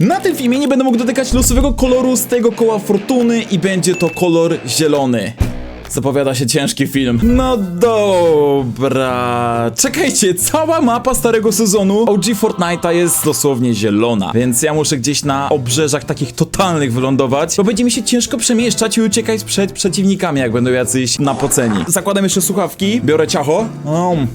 Na tym filmie nie będę mógł dotykać losowego koloru z tego koła fortuny i będzie to kolor zielony. Zapowiada się ciężki film. No dobra. Czekajcie, cała mapa starego sezonu OG Fortnite'a jest dosłownie zielona. Więc ja muszę gdzieś na obrzeżach takich totalnych wylądować, bo będzie mi się ciężko przemieszczać i uciekać przed przeciwnikami, jak będą jacyś napoceni. Zakładam jeszcze słuchawki, biorę ciacho. Um.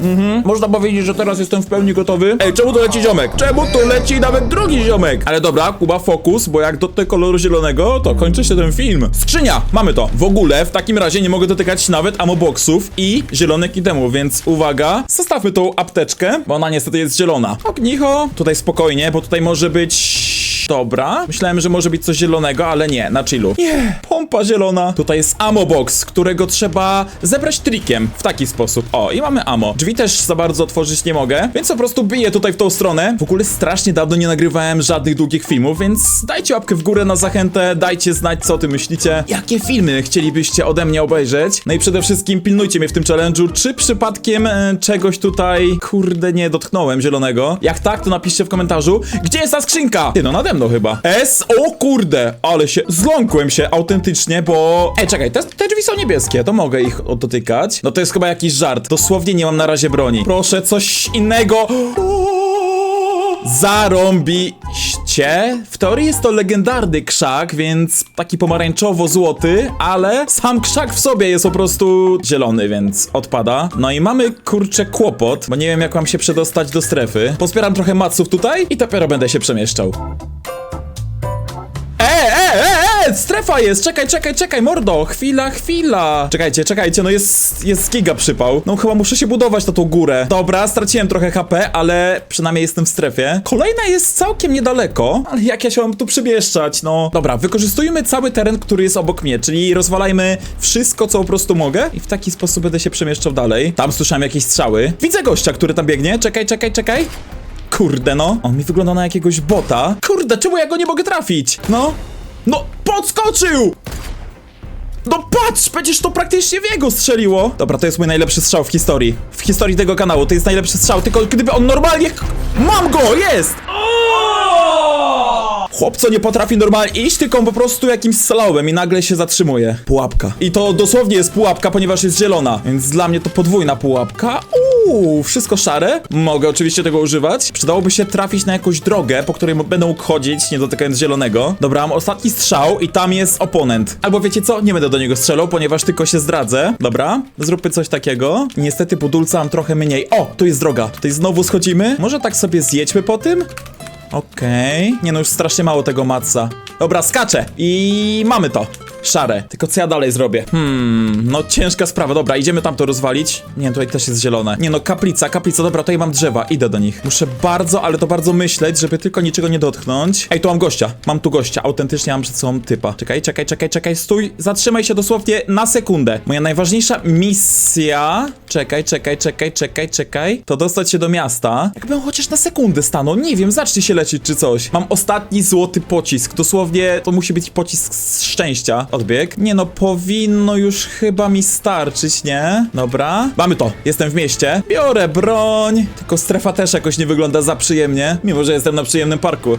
Mhm. Można powiedzieć, że teraz jestem w pełni gotowy. Ej, czemu tu leci ziomek? Czemu tu leci nawet drugi ziomek? Ale dobra, Kuba, fokus, bo jak do tego koloru zielonego, to kończy się ten film. Skrzynia! Mamy to. W ogóle, w takim razie nie mogę dotykać nawet amoboxów i zielonych itemów, więc uwaga, zostawmy tą apteczkę, bo ona niestety jest zielona. Ognicho, tutaj spokojnie, bo tutaj może być... Dobra, myślałem, że może być coś zielonego, ale nie, na chillu. Nie, pompa zielona. Tutaj jest ammo box, którego trzeba zebrać trikiem w taki sposób. O, i mamy ammo. Drzwi też za bardzo otworzyć nie mogę, więc po prostu biję tutaj w tą stronę. W ogóle strasznie dawno nie nagrywałem żadnych długich filmów, więc dajcie łapkę w górę na zachętę, dajcie znać, co ty myślicie. Jakie filmy chcielibyście ode mnie obejrzeć? No i przede wszystkim pilnujcie mnie w tym challenge'u, czy przypadkiem e, czegoś tutaj, kurde, nie dotknąłem zielonego. Jak tak, to napiszcie w komentarzu, gdzie jest ta skrzynka? Ty, no nade mną chyba. S, o kurde, ale się, zląkłem się autentycznie, bo... Ej, czekaj, te, te drzwi są niebieskie, to mogę ich dotykać. No to jest chyba jakiś żart, dosłownie nie mam na razie broni. Proszę, coś innego. Zarąbiście. W teorii jest to legendarny krzak, więc taki pomarańczowo-złoty, ale sam krzak w sobie jest po prostu zielony, więc odpada. No i mamy kurczę kłopot, bo nie wiem jak mam się przedostać do strefy. Pozbieram trochę maców tutaj i dopiero będę się przemieszczał. E, strefa jest, czekaj, czekaj, czekaj, mordo, chwila, chwila. Czekajcie, czekajcie, no jest, jest giga przypał. No chyba muszę się budować na tą górę. Dobra, straciłem trochę HP, ale przynajmniej jestem w strefie. Kolejna jest całkiem niedaleko, ale jak ja się mam tu przymieszczać, no. Dobra, wykorzystujmy cały teren, który jest obok mnie, czyli rozwalajmy wszystko, co po prostu mogę i w taki sposób będę się przemieszczał dalej. Tam słyszałem jakieś strzały. Widzę gościa, który tam biegnie, czekaj, czekaj, czekaj. Kurde no, on mi wygląda na jakiegoś bota. Kurde, czemu ja go nie mogę trafić? No, no, podskoczył! No patrz, przecież to praktycznie w jego strzeliło. Dobra, to jest mój najlepszy strzał w historii. W historii tego kanału, to jest najlepszy strzał, tylko gdyby on normalnie... Mam go, jest! Chłopco nie potrafi normalnie iść, tylko on po prostu jakimś slowem i nagle się zatrzymuje. Pułapka. I to dosłownie jest pułapka, ponieważ jest zielona, więc dla mnie to podwójna pułapka. Uuu, wszystko szare. Mogę oczywiście tego używać. Przydałoby się trafić na jakąś drogę, po której będę mógł chodzić, nie dotykając zielonego. Dobra, mam ostatni strzał i tam jest oponent. Albo wiecie co? Nie będę do niego strzelał, ponieważ tylko się zdradzę. Dobra, zróbmy coś takiego. Niestety budulca mam trochę mniej. O, tu jest droga. Tutaj znowu schodzimy. Może tak sobie zjedźmy po tym? Okej. Nie no, już strasznie mało tego matca. Dobra, skaczę. I mamy to. Szare. Tylko co ja dalej zrobię? Hmm, no ciężka sprawa. Dobra, idziemy tam to rozwalić. Nie, tutaj też jest zielone. Nie no, kaplica, kaplica. Dobra, tutaj mam drzewa. Idę do nich. Muszę bardzo, ale to bardzo myśleć, żeby tylko niczego nie dotknąć. Ej, tu mam gościa. Mam tu gościa. Autentycznie mam przed sobą typa. Czekaj, czekaj, czekaj, czekaj. Stój. Zatrzymaj się dosłownie na sekundę. Moja najważniejsza misja... Czekaj, czekaj, czekaj, czekaj, czekaj. To dostać się do miasta. Jakbym chociaż na sekundę stanął. Nie wiem, zacznie się lecieć czy coś. Mam ostatni złoty pocisk. Dosłownie to musi być pocisk z szczęścia. Odbieg. Nie no, powinno już chyba mi starczyć, nie? Dobra. Mamy to. Jestem w mieście. Biorę broń. Tylko strefa też jakoś nie wygląda za przyjemnie. Mimo, że jestem na przyjemnym parku.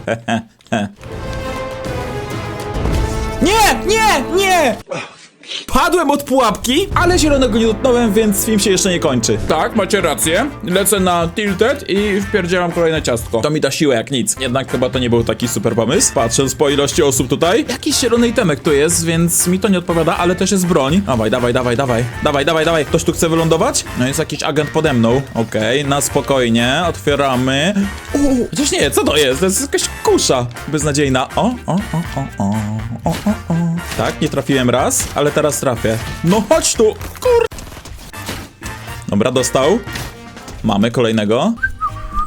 Nie! Nie! Nie! Padłem od pułapki, ale zielonego nie dotknąłem, więc film się jeszcze nie kończy. Tak, macie rację. Lecę na tilted i wpierdzielam kolejne ciastko. To mi da siłę jak nic. Jednak chyba to nie był taki super pomysł. Patrząc po ilości osób tutaj. Jakiś zielony temek tu jest, więc mi to nie odpowiada, ale też jest broń. Dawaj, dawaj, dawaj, dawaj. Dawaj, dawaj, dawaj. Ktoś tu chce wylądować? No jest jakiś agent pode mną. Okej, na spokojnie. Otwieramy. Uuu, chociaż nie, co to jest? To jest jakaś kusza beznadziejna. O, o, o, o, o, o, o. Tak, nie trafiłem raz, ale teraz trafię. No chodź tu, kur... Dobra, dostał. Mamy kolejnego.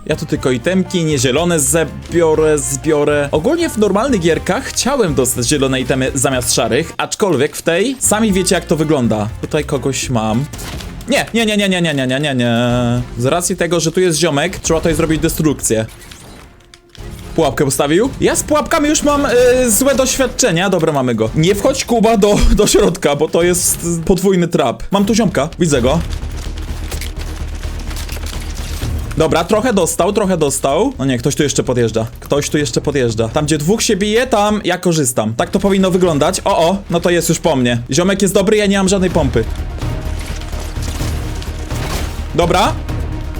Ja tu tylko itemki, nie zielone zbiorę, zbiorę. Ogólnie w normalnych gierkach chciałem dostać zielone itemy zamiast szarych, aczkolwiek w tej sami wiecie jak to wygląda. Tutaj kogoś mam. Nie, nie, nie, nie, nie, nie, nie, nie, nie. Z racji tego, że tu jest ziomek, trzeba tutaj zrobić destrukcję. Pułapkę postawił? Ja z pułapkami już mam e, złe doświadczenia. Dobra, mamy go. Nie wchodź Kuba do, do środka, bo to jest podwójny trap. Mam tu ziomka, widzę go. Dobra, trochę dostał, trochę dostał. No nie, ktoś tu jeszcze podjeżdża. Ktoś tu jeszcze podjeżdża. Tam, gdzie dwóch się bije, tam ja korzystam. Tak to powinno wyglądać. O, o, no to jest już po mnie. Ziomek jest dobry, ja nie mam żadnej pompy. Dobra.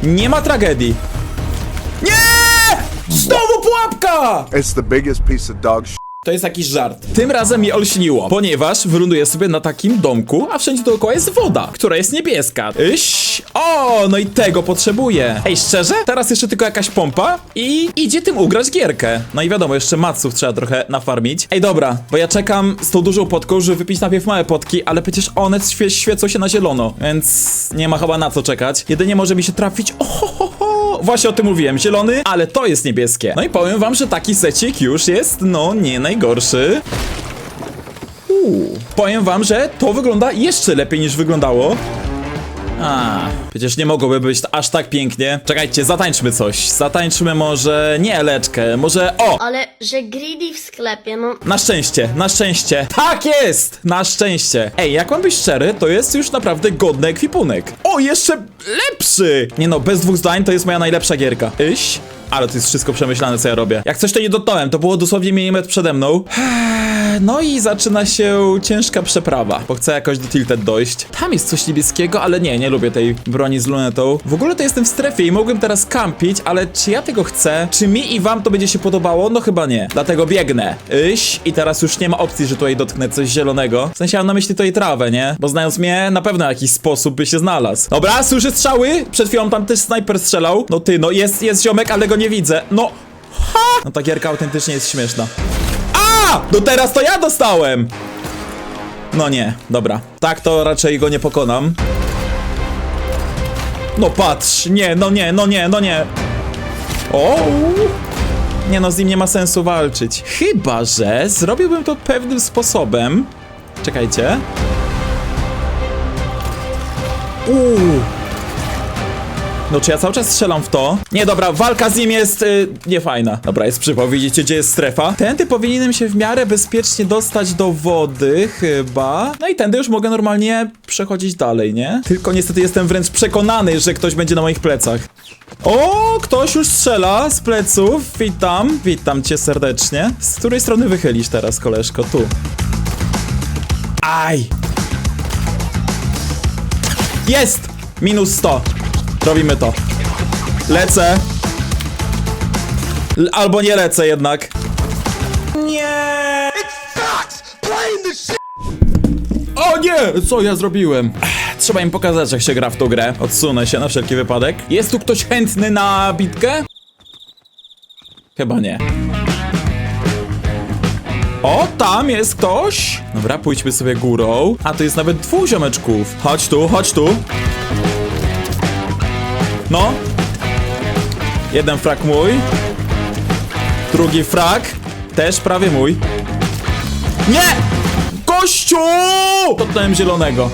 Nie ma tragedii. Znowu pułapka! It's the biggest piece of dog shit. To jest jakiś żart. Tym razem mi olśniło, ponieważ wyląduję sobie na takim domku, a wszędzie dookoła jest woda, która jest niebieska. Iś! O, no i tego potrzebuję. Ej, szczerze? Teraz jeszcze tylko jakaś pompa i idzie tym ugrać gierkę. No i wiadomo, jeszcze maców trzeba trochę nafarmić. Ej, dobra, bo ja czekam z tą dużą potką, żeby wypić najpierw małe potki, ale przecież one świe świecą się na zielono, więc nie ma chyba na co czekać. Jedynie może mi się trafić... Ohohoho! Właśnie o tym mówiłem, zielony, ale to jest niebieskie. No i powiem wam, że taki secik już jest, no, nie najgorszy. Uuu. Powiem wam, że to wygląda jeszcze lepiej niż wyglądało. A, przecież nie mogłoby być aż tak pięknie. Czekajcie, zatańczmy coś. Zatańczmy może nie leczkę, może o! Ale że greedy w sklepie, no Na szczęście, na szczęście. Tak jest! Na szczęście. Ej, jak mam być szczery, to jest już naprawdę godny ekwipunek. O, jeszcze lepszy! Nie no, bez dwóch zdań to jest moja najlepsza gierka. Iś. Ale to jest wszystko przemyślane, co ja robię. Jak coś to nie dotknąłem, to było dosłownie milimetr przede mną. No i zaczyna się ciężka przeprawa, bo chcę jakoś do Tilted dojść. Tam jest coś niebieskiego, ale nie, nie lubię tej broni z lunetą. W ogóle to jestem w strefie i mogłem teraz kampić, ale czy ja tego chcę? Czy mi i wam to będzie się podobało? No chyba nie. Dlatego biegnę. Iś i teraz już nie ma opcji, że tutaj dotknę coś zielonego. W sensie mam na myśli tutaj trawę, nie? Bo znając mnie, na pewno jakiś sposób by się znalazł. Dobra, słyszę strzały. Przed chwilą tam też snajper strzelał. No ty, no jest, jest ziomek, ale go nie widzę. No. Ha! No ta gierka autentycznie jest śmieszna. A! No teraz to ja dostałem! No nie, dobra. Tak to raczej go nie pokonam. No patrz, nie, no nie, no nie, no nie. O! Nie no, z nim nie ma sensu walczyć. Chyba, że zrobiłbym to pewnym sposobem. Czekajcie. Uuu. No czy ja cały czas strzelam w to? Nie, dobra, walka z nim jest y, niefajna. Dobra, jest przypał, widzicie gdzie jest strefa? Tędy powinienem się w miarę bezpiecznie dostać do wody chyba. No i tędy już mogę normalnie przechodzić dalej, nie? Tylko niestety jestem wręcz przekonany, że ktoś będzie na moich plecach. O, ktoś już strzela z pleców. Witam, witam cię serdecznie. Z której strony wychylisz teraz, koleżko? Tu. Aj! Jest! Minus 100. Robimy to. Lecę. L albo nie lecę jednak. Nie! O nie! Co ja zrobiłem? Trzeba im pokazać, jak się gra w tą grę. Odsunę się na wszelki wypadek. Jest tu ktoś chętny na bitkę? Chyba nie. O, tam jest ktoś! Dobra, pójdźmy sobie górą. A, tu jest nawet dwóch ziomeczków. Chodź tu, chodź tu. No. Jeden frak mój. Drugi frak. Też prawie mój. Nie! Gościu! Dotknąłem zielonego.